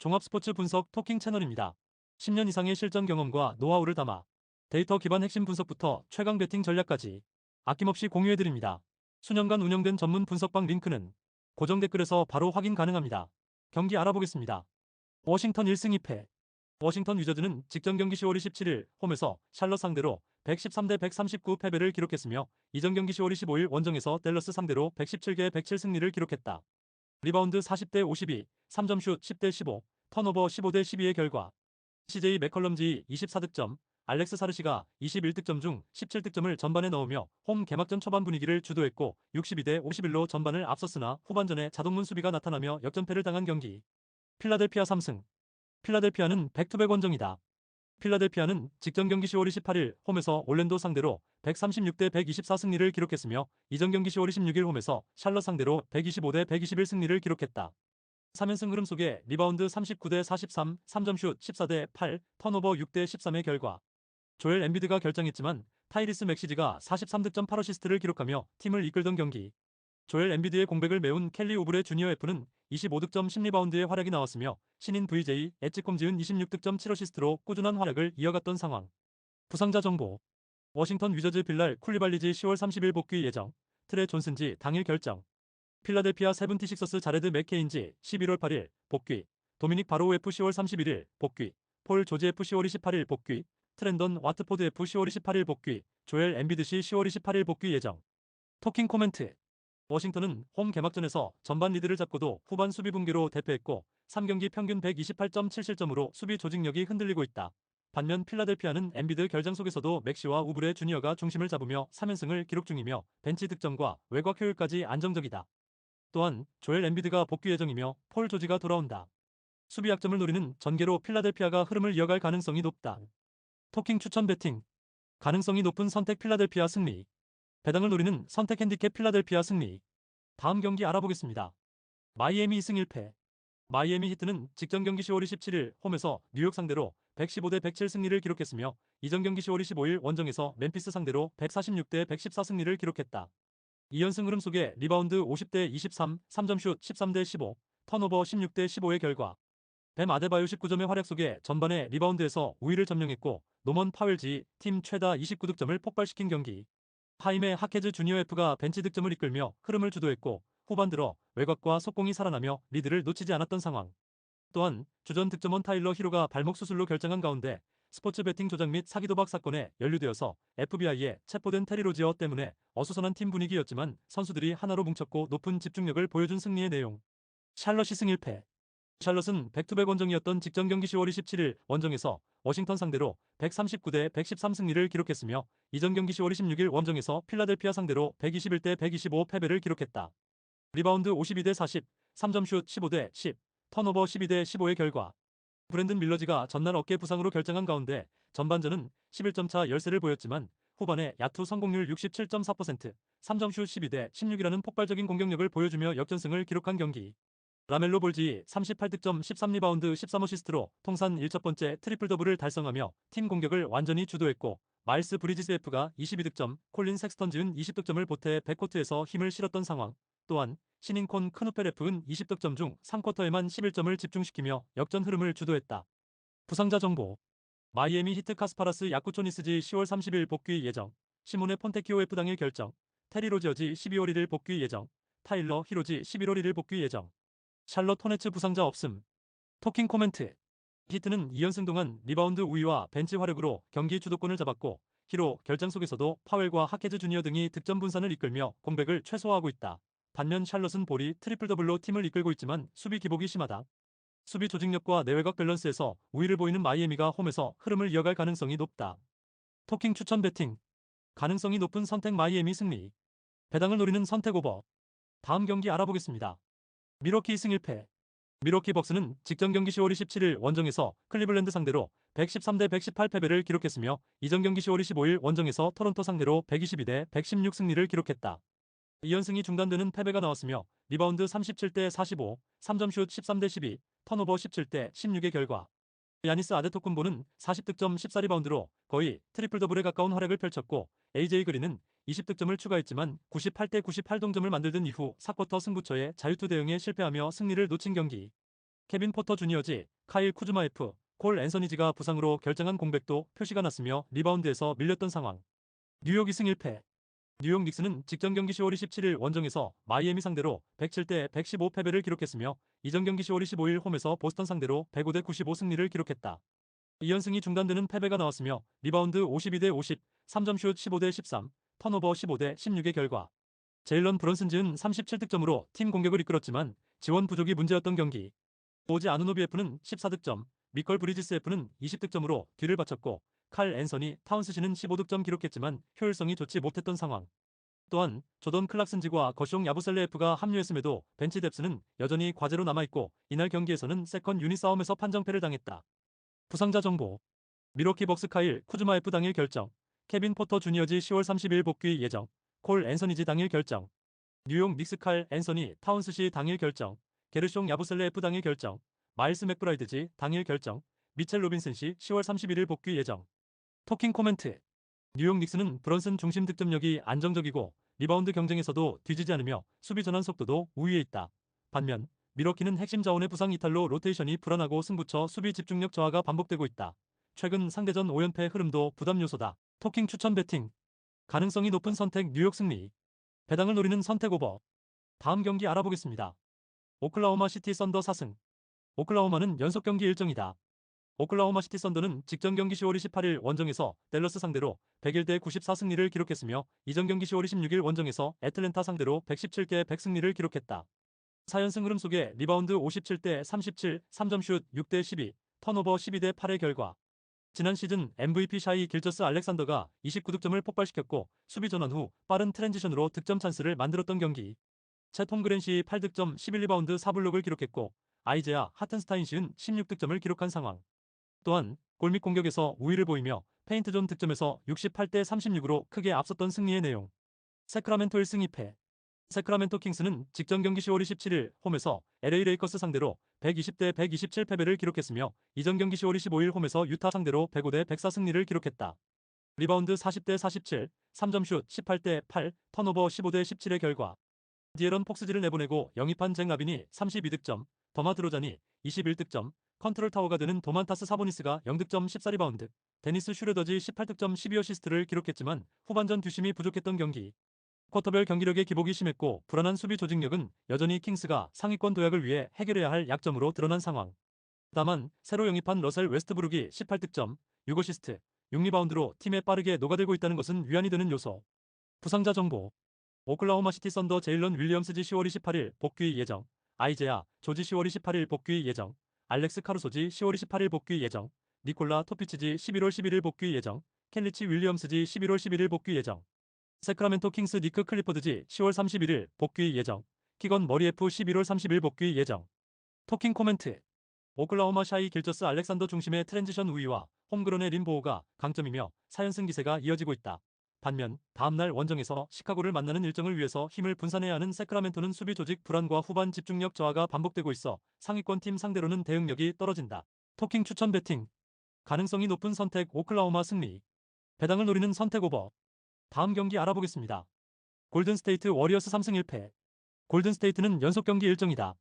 종합 스포츠 분석 토킹 채널입니다. 10년 이상의 실전 경험과 노하우를 담아 데이터 기반 핵심 분석부터 최강 배팅 전략까지 아낌없이 공유해드립니다. 수년간 운영된 전문 분석방 링크는 고정 댓글에서 바로 확인 가능합니다. 경기 알아보겠습니다. 워싱턴 1승 2패 워싱턴 위저즈는 직전 경기 10월 27일 홈에서 샬럿 상대로 113대 139 패배를 기록했으며 이전 경기 10월 25일 원정에서 댈러스 상대로 117개 107 승리를 기록했다. 리바운드 40대 52, 3점슛 10대 15, 턴오버 15대 12의 결과 CJ 맥컬럼지 24득점, 알렉스 사르시가 21득점 중 17득점을 전반에 넣으며 홈 개막전 초반 분위기를 주도했고 62대 51로 전반을 앞섰으나 후반전에 자동문 수비가 나타나며 역전패를 당한 경기. 필라델피아 3승 필라델피아는 백투백 원정이다. 필라델피아는 직전 경기 10월 28일 홈에서 올랜도 상대로 136대 124 승리를 기록했으며 이전 경기 10월 26일 홈에서 샬럿 상대로 125대 121 승리를 기록했다. 3연승 흐름 속에 리바운드 39대 43, 3점슛 14대 8, 턴오버 6대 13의 결과 조엘 엠비드가 결정했지만 타이리스 맥시지가 43득점 8어시스트를 기록하며 팀을 이끌던 경기 조엘 엠비드의 공백을 메운 켈리 오브레 주니어 F는 25득점 10리바운드의 활약이 나왔으며 신인 VJ 엣지콤 지은 26득점 7어시스트로 꾸준한 활약을 이어갔던 상황. 부상자 정보. 워싱턴 위저즈 빌랄 쿨리발리지 10월 30일 복귀 예정. 트레 존슨지 당일 결정. 필라델피아 세븐티식서스 자레드 맥케인지 11월 8일 복귀. 도미닉 바로우 F 10월 31일 복귀. 폴 조지 F 10월 28일 복귀. 트렌던 와트포드 F 10월 28일 복귀. 조엘 엠비드 시 10월 28일 복귀 예정. 토킹 코멘트 워싱턴은 홈 개막전에서 전반 리드를 잡고도 후반 수비 붕괴로 대패했고 3경기 평균 128.7실점으로 수비 조직력이 흔들리고 있다. 반면 필라델피아는 엠비드 결장 속에서도 맥시와 우브레 주니어가 중심을 잡으며 3연승을 기록 중이며 벤치 득점과 외곽 효율까지 안정적이다. 또한 조엘 엠비드가 복귀 예정이며 폴 조지가 돌아온다. 수비 약점을 노리는 전개로 필라델피아가 흐름을 이어갈 가능성이 높다. 토킹 추천 배팅 가능성이 높은 선택 필라델피아 승리 배당을 노리는 선택 핸디캡 필라델피아 승리. 다음 경기 알아보겠습니다. 마이애미 2승 1패. 마이애미 히트는 직전 경기 10월 27일 홈에서 뉴욕 상대로 115대 107 승리를 기록했으며 이전 경기 10월 25일 원정에서 멤피스 상대로 146대 114 승리를 기록했다. 2연승 흐름 속에 리바운드 50대 23, 3점슛 13대 15, 턴오버 16대 15의 결과 뱀 아데바요 19점의 활약 속에 전반에 리바운드에서 우위를 점령했고 노먼 파웰지 팀 최다 29득점을 폭발시킨 경기 파임의 하케즈 주니어 F가 벤치 득점을 이끌며 흐름을 주도했고 후반 들어 외곽과 속공이 살아나며 리드를 놓치지 않았던 상황. 또한 주전 득점원 타일러 히로가 발목 수술로 결정한 가운데 스포츠 베팅 조작 및 사기 도박 사건에 연루되어서 FBI에 체포된 테리 로지어 때문에 어수선한 팀 분위기였지만 선수들이 하나로 뭉쳤고 높은 집중력을 보여준 승리의 내용. 샬럿이 승 1패 샬럿은 백투백 원정이었던 직전 경기 10월 27일 원정에서 워싱턴 상대로 139대 113 승리를 기록했으며 이전 경기 10월 26일 원정에서 필라델피아 상대로 121대 125 패배를 기록했다. 리바운드 52대 40, 3점슛 15대 10, 턴오버 12대 15의 결과 브랜든 밀러지가 전날 어깨 부상으로 결정한 가운데 전반전은 11점 차 열세를 보였지만 후반에 야투 성공률 67.4%, 3점슛 12대 16이라는 폭발적인 공격력을 보여주며 역전승을 기록한 경기. 라멜로 볼지 38득점 13리바운드 13어시스트로 통산 1첫 번째 트리플 더블을 달성하며 팀 공격을 완전히 주도했고 마일스 브리지스 F가 22득점, 콜린 섹스턴 지은 20득점을 보태 백코트에서 힘을 실었던 상황. 또한 신인 콘 크누펠 F는 20득점 중 3쿼터에만 11점을 집중시키며 역전 흐름을 주도했다. 부상자 정보. 마이애미 히트 카스파라스 야쿠초니스지 10월 30일 복귀 예정. 시몬의 폰테키오 F 당일 결정. 테리 로지어지 12월 1일 복귀 예정. 타일러 히로지 11월 1일 복귀 예정 샬럿 호네츠 부상자 없음. 토킹 코멘트. 히트는 2연승 동안 리바운드 우위와 벤치 화력으로 경기 주도권을 잡았고 히로 결장 속에서도 파웰과 하케즈 주니어 등이 득점 분산을 이끌며 공백을 최소화하고 있다. 반면 샬럿은 볼이 트리플 더블로 팀을 이끌고 있지만 수비 기복이 심하다. 수비 조직력과 내외곽 밸런스에서 우위를 보이는 마이애미가 홈에서 흐름을 이어갈 가능성이 높다. 토킹 추천 배팅. 가능성이 높은 선택 마이애미 승리. 배당을 노리는 선택 오버. 다음 경기 알아보겠습니다. 미러키 2승 1패 미러키 벅스는 직전 경기 10월 27일 원정에서 클리블랜드 상대로 113대 118 패배를 기록했으며 이전 경기 10월 25일 원정에서 토론토 상대로 122대 116 승리를 기록했다. 2연승이 중단되는 패배가 나왔으며 리바운드 37대 45, 3점슛 13대 12, 턴오버 17대 16의 결과 야니스 아데토쿤보는 40득점 14리바운드로 거의 트리플 더블에 가까운 활약을 펼쳤고 AJ 그린은 20득점을 추가했지만 98대 98 동점을 만들던 이후 4쿼터 승부처에 자유투 대응에 실패하며 승리를 놓친 경기. 케빈 포터 주니어지, 카일 쿠즈마 F, 콜 앤서니지가 부상으로 결정한 공백도 표시가 났으며 리바운드에서 밀렸던 상황. 뉴욕 2승 1패. 뉴욕 닉스는 직전 경기 10월 27일 원정에서 마이애미 상대로 107대 115 패배를 기록했으며 이전 경기 10월 25일 홈에서 보스턴 상대로 105대 95 승리를 기록했다. 2연승이 중단되는 패배가 나왔으며 리바운드 52대 50, 3점 슛 15대 13, 턴오버 15대 16의 결과. 제일런 브런슨즈는 37득점으로 팀 공격을 이끌었지만 지원 부족이 문제였던 경기. 오지 아누노비 F는 14득점, 미컬 브리지스 F는 20득점으로 뒤를 바쳤고 칼 앤서니 타운스 씨는 15득점 기록했지만 효율성이 좋지 못했던 상황. 또한 조던 클락슨지과 거숑 야부셀레 F가 합류했음에도 벤치 뎁스는 여전히 과제로 남아있고 이날 경기에서는 세컨 유닛 싸움에서 판정패를 당했다. 부상자 정보. 미로키 벅스 카일 쿠즈마 F 당일 결정. 케빈 포터 주니어지 10월 30일 복귀 예정. 콜 앤서니지 당일 결정. 뉴욕 닉스 칼 앤서니 타운스 씨 당일 결정. 게르숑 야부셀레 F 당일 결정. 마일스 맥브라이드지 당일 결정. 미첼 로빈슨 씨 10월 31일 복귀 예정. 토킹 코멘트. 뉴욕 닉스는 브런슨 중심 득점력이 안정적이고 리바운드 경쟁에서도 뒤지지 않으며 수비 전환 속도도 우위에 있다. 반면 미러키는 핵심 자원의 부상 이탈로 로테이션이 불안하고 승부처 수비 집중력 저하가 반복되고 있다. 최근 상대전 5연패 흐름도 부담 요소다. 토킹 추천 배팅 가능성이 높은 선택 뉴욕 승리 배당을 노리는 선택 오버 다음 경기 알아보겠습니다. 오클라호마 시티 썬더 4승 오클라호마는 연속 경기 일정이다. 오클라호마 시티 썬더는 직전 경기 10월 28일 원정에서 댈러스 상대로 101대 94 승리를 기록했으며 이전 경기 10월 26일 원정에서 애틀랜타 상대로 117대 100 승리를 기록했다. 4연승 흐름 속에 리바운드 57대 37, 3점 슛 6대 12, 턴오버 12대 8의 결과. 지난 시즌 MVP 샤이 길저스 알렉산더가 29득점을 폭발시켰고 수비 전환 후 빠른 트랜지션으로 득점 찬스를 만들었던 경기. 챗 홈그랜시 8득점 11리바운드 4블록을 기록했고 아이제아 하튼스타인 시은 16득점을 기록한 상황. 또한 골밑 공격에서 우위를 보이며 페인트존 득점에서 68대 36으로 크게 앞섰던 승리의 내용. 세크라멘토 1승 2패. 세크라멘토 킹스는 직전 경기 10월 27일 홈에서 LA 레이커스 상대로 120대 127 패배를 기록했으며 이전 경기 10월 25일 홈에서 유타 상대로 105대 104 승리를 기록했다. 리바운드 40대 47, 3점 슛 18대 8, 턴오버 15대 17의 결과. 디에런 폭스지를 내보내고 영입한 잭 라빈이 32득점, 더마 드로잔이 21득점, 컨트롤 타워가 되는 도만타스 사보니스가 0득점 14리바운드, 데니스 슈레더지 18득점 12어시스트를 기록했지만 후반전 뒷심이 부족했던 경기. 쿼터별 경기력의 기복이 심했고 불안한 수비 조직력은 여전히 킹스가 상위권 도약을 위해 해결해야 할 약점으로 드러난 상황. 다만 새로 영입한 러셀 웨스트브룩이 18득점, 6어시스트, 6리바운드로 팀에 빠르게 녹아들고 있다는 것은 위안이 되는 요소. 부상자 정보 오클라호마 시티 썬더 제일런 윌리엄스지 10월 28일 복귀 예정 아이제아 조지 10월 28일 복귀 예정 알렉스 카루소지 10월 28일 복귀 예정, 니콜라 토피치지 11월 11일 복귀 예정, 켈리치 윌리엄스지 11월 11일 복귀 예정, 세크라멘토 킹스 니크 클리퍼드지 10월 31일 복귀 예정, 키건 머리에프 11월 30일 복귀 예정. 토킹 코멘트 오클라호마 샤이 길저스 알렉산더 중심의 트랜지션 우위와 홈그런의 림보호가 강점이며 4연승 기세가 이어지고 있다. 반면 다음날 원정에서 시카고를 만나는 일정을 위해서 힘을 분산해야 하는 세크라멘토는 수비 조직 불안과 후반 집중력 저하가 반복되고 있어 상위권 팀 상대로는 대응력이 떨어진다. 토킹 추천 배팅 가능성이 높은 선택 오클라호마 승리 배당을 노리는 선택 오버 다음 경기 알아보겠습니다. 골든스테이트 워리어스 3승 1패 골든스테이트는 연속 경기 일정이다.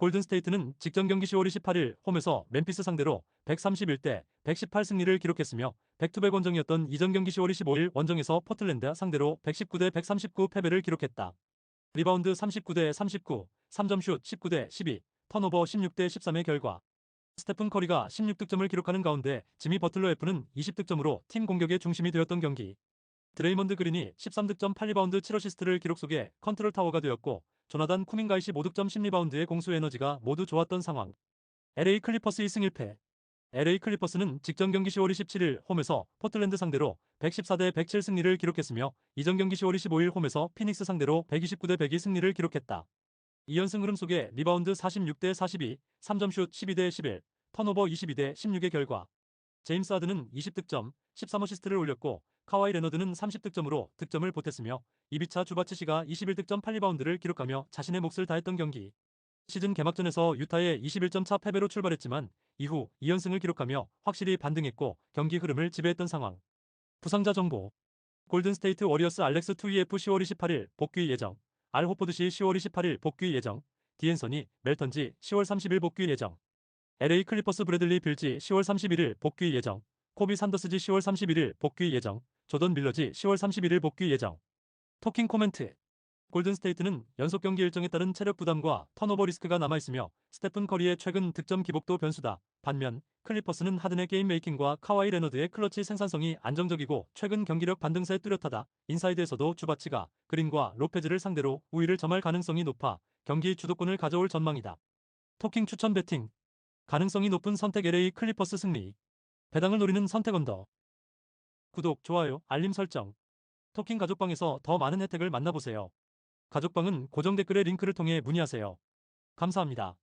골든스테이트는 직전 경기 10월 28일 홈에서 멤피스 상대로 131대 118 승리를 기록했으며 백투백 원정이었던 이전 경기 10월 25일 원정에서 포틀랜드 상대로 119대 139 패배를 기록했다. 리바운드 39대 39, 3점 슛 19대 12, 턴오버 16대 13의 결과. 스테픈 커리가 16득점을 기록하는 가운데 지미 버틀러 F는 20득점으로 팀 공격의 중심이 되었던 경기. 드레이먼드 그린이 13득점 8리바운드 7어시스트를 기록 속에 컨트롤 타워가 되었고 조나단 쿠밍가이시 5득점 10리바운드의 공수 에너지가 모두 좋았던 상황. LA 클리퍼스 2승 1패. LA 클리퍼스는 직전 경기 10월 27일 홈에서 포틀랜드 상대로 114대 107 승리를 기록했으며 이전 경기 10월 25일 홈에서 피닉스 상대로 129대 102 승리를 기록했다. 2연승 흐름 속에 리바운드 46대 42, 3점 슛 12대 11, 턴오버 22대 16의 결과. 제임스 하드는 20득점, 13어시스트를 올렸고 카와이 레너드는 30득점으로 득점을 보탰으며 이비차 주바치시가 21득점 8리바운드를 기록하며 자신의 몫을 다했던 경기. 시즌 개막전에서 유타의 21점 차 패배로 출발했지만 이후 2연승을 기록하며 확실히 반등했고 경기 흐름을 지배했던 상황. 부상자 정보 골든스테이트 워리어스 알렉스 2EF 10월 28일 복귀 예정 알 호포드시 10월 28일 복귀 예정 디앤서니, 멜턴지 10월 30일 복귀 예정. LA 클리퍼스 브래들리 빌지 10월 31일 복귀 예정. 코비 산더스지 10월 31일 복귀 예정. 조던 밀러지 10월 31일 복귀 예정. 토킹 코멘트 골든스테이트는 연속 경기 일정에 따른 체력 부담과 턴오버 리스크가 남아있으며 스테픈 커리의 최근 득점 기복도 변수다. 반면 클리퍼스는 하든의 게임 메이킹과 카와이 레너드의 클러치 생산성이 안정적이고 최근 경기력 반등세에 뚜렷하다. 인사이드에서도 주바치가 그린과 로페즈를 상대로 우위를 점할 가능성이 높아 경기 주도권을 가져올 전망이다. 토킹 추천 배팅 가능성이 높은 선택 LA 클리퍼스 승리 배당을 노리는 선택 언더 구독, 좋아요, 알림 설정 토킹 가족방에서 더 많은 혜택을 만나보세요. 가족방은 고정 댓글의 링크를 통해 문의하세요. 감사합니다.